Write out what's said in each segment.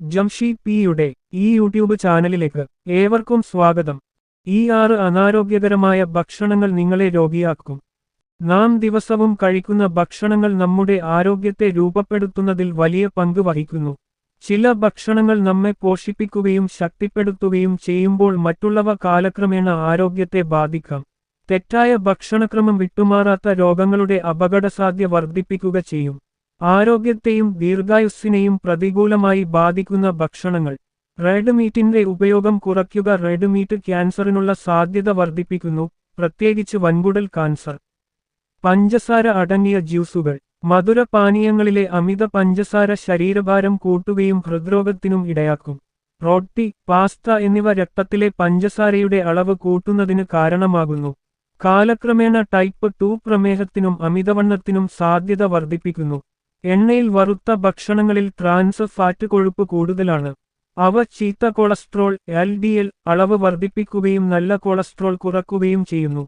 ജംഷി പിയുടെ ഈ യൂട്യൂബ് ചാനലിലേക്ക് ഏവർക്കും സ്വാഗതം. ഈ ആറ് അനാരോഗ്യകരമായ ഭക്ഷണങ്ങൾ നിങ്ങളെ രോഗിയാക്കും. നാം ദിവസവും കഴിക്കുന്ന ഭക്ഷണങ്ങൾ നമ്മുടെ ആരോഗ്യത്തെ രൂപപ്പെടുത്തുന്നതിൽ വലിയ പങ്ക് വഹിക്കുന്നു. ചില ഭക്ഷണങ്ങൾ നമ്മെ പോഷിപ്പിക്കുകയും ശക്തിപ്പെടുത്തുകയും ചെയ്യുമ്പോൾ മറ്റുള്ളവ കാലക്രമേണ ആരോഗ്യത്തെ ബാധിക്കാം. തെറ്റായ ഭക്ഷണക്രമം വിട്ടുമാറാത്ത രോഗങ്ങളുടെ അപകടസാധ്യ വർദ്ധിപ്പിക്കുക ചെയ്യും. ആരോഗ്യത്തെയും ദീർഘായുസ്സിനെയും പ്രതികൂലമായി ബാധിക്കുന്ന ഭക്ഷണങ്ങൾ. റെഡ് മീറ്റിന്റെ ഉപയോഗം കുറയ്ക്കുക റെഡ് മീറ്റ് ക്യാൻസറിനുള്ള സാധ്യത വർദ്ധിപ്പിക്കുന്നു. പ്രത്യേകിച്ച് വൻകുടൽ കാൻസർ. പഞ്ചസാര അടങ്ങിയ ജ്യൂസുകൾ. മധുരപാനീയങ്ങളിലെ അമിത പഞ്ചസാര ശരീരഭാരം കൂട്ടുകയും ഹൃദ്രോഗത്തിനും ഇടയാക്കും. റോട്ടി പാസ്ത എന്നിവ രക്തത്തിലെ പഞ്ചസാരയുടെ അളവ് കൂട്ടുന്നതിന് കാരണമാകുന്നു. കാലക്രമേണ ടൈപ്പ് ടു പ്രമേഹത്തിനും അമിതവണ്ണത്തിനും സാധ്യത വർദ്ധിപ്പിക്കുന്നു. എണ്ണയിൽ വറുത്ത ഭക്ഷണങ്ങളിൽ ട്രാൻസ് ഫാറ്റ് കൊഴുപ്പ് കൂടുതലാണ്. അവ ചീത്ത കൊളസ്ട്രോൾ എൽ ഡി എൽ അളവ് വർദ്ധിപ്പിക്കുകയും നല്ല കൊളസ്ട്രോൾ കുറക്കുകയും ചെയ്യുന്നു.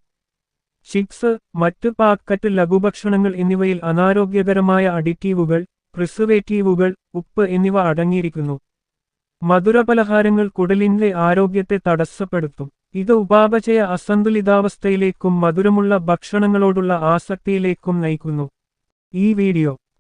ചിപ്സ് മറ്റ് പാക്കറ്റ് ലഘുഭക്ഷണങ്ങൾ എന്നിവയിൽ അനാരോഗ്യകരമായ അഡിറ്റീവുകൾ പ്രിസർവേറ്റീവുകൾ ഉപ്പ് എന്നിവ അടങ്ങിയിരിക്കുന്നു. മധുരപലഹാരങ്ങൾ കുടലിന്റെ ആരോഗ്യത്തെ തടസ്സപ്പെടുത്തും. ഇത് ഉപാപചയ അസന്തുലിതാവസ്ഥയിലേക്കും മധുരമുള്ള ഭക്ഷണങ്ങളോടുള്ള ആസക്തിയിലേക്കും നയിക്കുന്നു. ഈ വീഡിയോ